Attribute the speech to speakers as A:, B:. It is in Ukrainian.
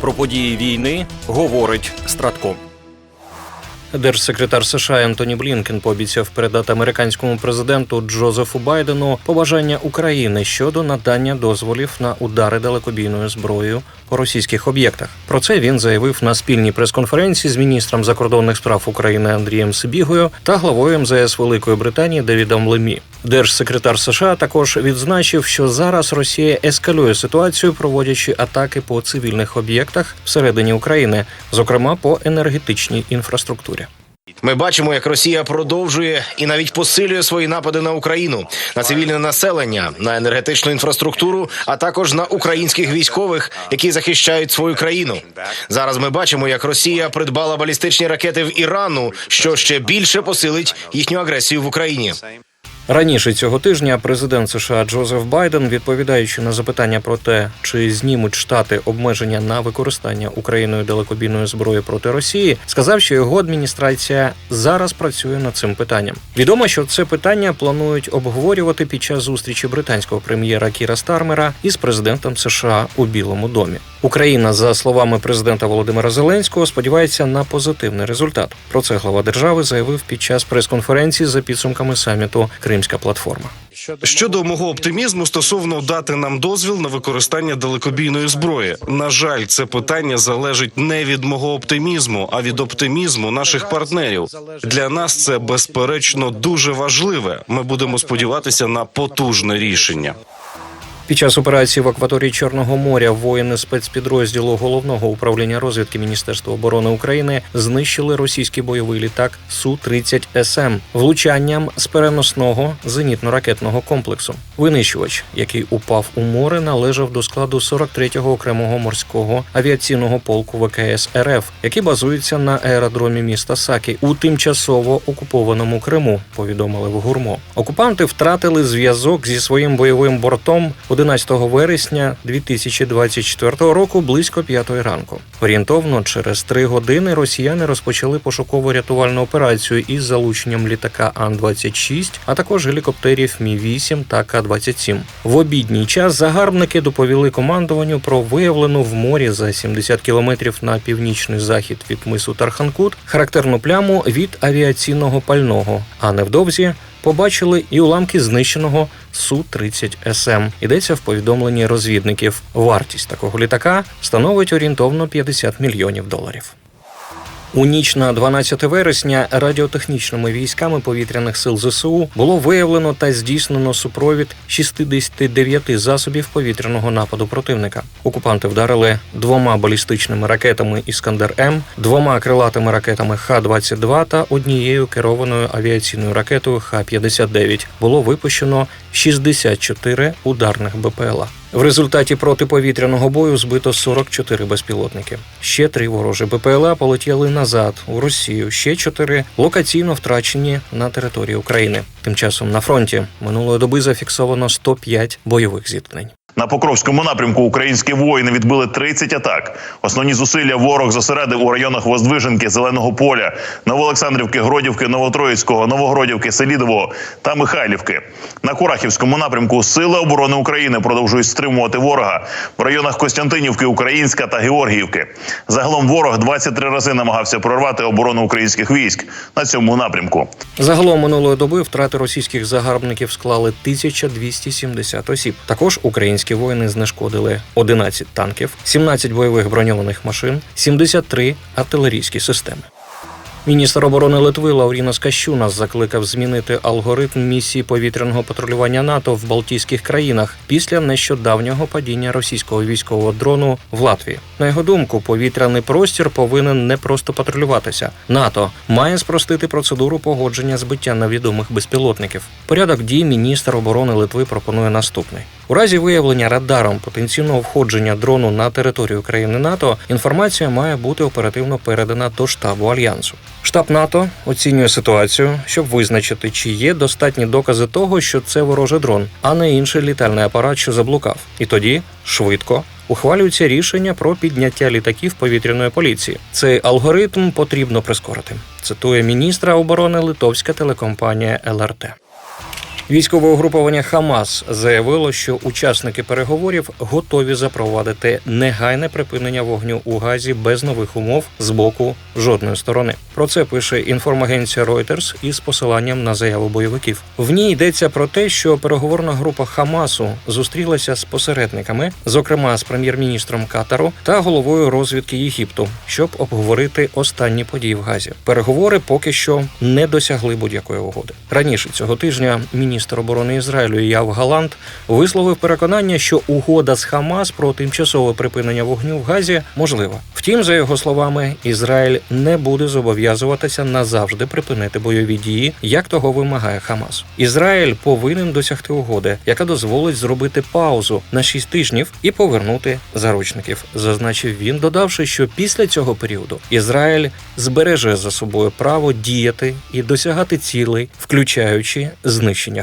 A: Про події війни говорить Стратком. Держсекретар США Ентоні Блінкен пообіцяв передати американському президенту Джозефу Байдену побажання України щодо надання дозволів на удари далекобійною зброєю по російських об'єктах. Про це він заявив на спільній прес-конференції з міністром закордонних справ України Андрієм Сибігою та главою МЗС Великої Британії Девідом Лемі. Держсекретар США також відзначив, що зараз Росія ескалює ситуацію, проводячи атаки по цивільних об'єктах всередині України, зокрема по енергетичній інфраструктурі.
B: Ми бачимо, як Росія продовжує і навіть посилює свої напади на Україну, на цивільне населення, на енергетичну інфраструктуру, а також на українських військових, які захищають свою країну. Зараз ми бачимо, як Росія придбала балістичні ракети в Ірану, що ще більше посилить їхню агресію в Україні.
A: Раніше цього тижня президент США Джозеф Байден, відповідаючи на запитання про те, чи знімуть штати обмеження на використання Україною далекобійної зброї проти Росії, сказав, що його адміністрація зараз працює над цим питанням. Відомо, що це питання планують обговорювати під час зустрічі британського прем'єра Кіра Стармера із президентом США у Білому домі. Україна, за словами президента Володимира Зеленського, сподівається на позитивний результат. Про це глава держави заявив під час прес-конференції за підсумками саміту Кримська платформа.
C: Щодо мого оптимізму стосовно дати нам дозвіл на використання далекобійної зброї. На жаль, це питання залежить не від мого оптимізму, а від оптимізму наших партнерів. Для нас це безперечно дуже важливе. Ми будемо сподіватися на потужне рішення.
A: Під час операції в акваторії Чорного моря воїни спецпідрозділу головного управління розвідки Міністерства оборони України знищили російський бойовий літак су 30 СМ влучанням з переносного зенітно-ракетного комплексу. Винищувач, який упав у море, належав до складу 43-го окремого морського авіаційного полку ВКС РФ, який базується на аеродромі міста Сакі у тимчасово окупованому Криму. Повідомили в гурмо. Окупанти втратили зв'язок зі своїм бойовим бортом 11 вересня 2024 року близько 5 ранку. Орієнтовно через три години росіяни розпочали пошуково-рятувальну операцію із залученням літака Ан-26, а також гелікоптерів Мі 8 та К-27. В обідній час загарбники доповіли командуванню про виявлену в морі за 70 кілометрів на північний захід від мису Тарханкут характерну пляму від авіаційного пального. А невдовзі побачили і уламки знищеного су 30 СМ. Йдеться в повідомленні розвідників. Вартість такого літака становить орієнтовно 50 мільйонів доларів. У ніч на 12 вересня радіотехнічними військами повітряних сил ЗСУ було виявлено та здійснено супровід 69 засобів повітряного нападу противника. Окупанти вдарили двома балістичними ракетами Іскандер М, двома крилатими ракетами Х-22 та однією керованою авіаційною ракетою Х-59. Було випущено 64 ударних БПЛА. В результаті протиповітряного бою збито 44 безпілотники. Ще три ворожі БПЛА полетіли назад у Росію. Ще чотири локаційно втрачені на території України. Тим часом на фронті минулої доби зафіксовано 105 бойових зіткнень.
D: На Покровському напрямку українські воїни відбили 30 атак. Основні зусилля ворог зосередив у районах Воздвиженки, Зеленого поля, Новоолександрівки, Гродівки, Новотроїцького, Новогродівки, Селідового та Михайлівки. На Курахівському напрямку Сили оборони України продовжують стримувати ворога в районах Костянтинівки, Українська та Георгіївки. Загалом ворог 23 рази намагався прорвати оборону українських військ на цьому напрямку.
A: Загалом минулої доби втрати російських загарбників склали 1270 осіб. Також українські воїни знешкодили 11 танків, 17 бойових броньованих машин, 73 артилерійські системи. Міністр оборони Литви Лаурінас Кащунас закликав змінити алгоритм місії повітряного патрулювання НАТО в Балтійських країнах після нещодавнього падіння російського військового дрону в Латвії. На його думку, повітряний простір повинен не просто патрулюватися. НАТО має спростити процедуру погодження збиття невідомих безпілотників. Порядок дій міністр оборони Литви пропонує наступний. У разі виявлення радаром потенційного входження дрону на територію країни НАТО інформація має бути оперативно передана до штабу альянсу. Штаб НАТО оцінює ситуацію, щоб визначити, чи є достатні докази того, що це ворожий дрон, а не інший літальний апарат, що заблукав. І тоді швидко ухвалюється рішення про підняття літаків повітряної поліції. Цей алгоритм потрібно прискорити. Цитує міністра оборони Литовська телекомпанія ЛРТ. Військове угруповання Хамас заявило, що учасники переговорів готові запровадити негайне припинення вогню у Газі без нових умов з боку жодної сторони. Про це пише інформагенція Reuters із посиланням на заяву бойовиків. В ній йдеться про те, що переговорна група Хамасу зустрілася з посередниками, зокрема з прем'єр-міністром Катару та головою розвідки Єгипту, щоб обговорити останні події в Газі. Переговори поки що не досягли будь-якої угоди. Раніше цього тижня міністр оборони Ізраїлю Яв Галант висловив переконання, що угода з Хамас про тимчасове припинення вогню в Газі можлива. Втім, за його словами, Ізраїль не буде зобов'язуватися назавжди припинити бойові дії, як того вимагає Хамас. Ізраїль повинен досягти угоди, яка дозволить зробити паузу на 6 тижнів і повернути заручників. Зазначив він, додавши, що після цього періоду Ізраїль збереже за собою право діяти і досягати цілей, включаючи знищення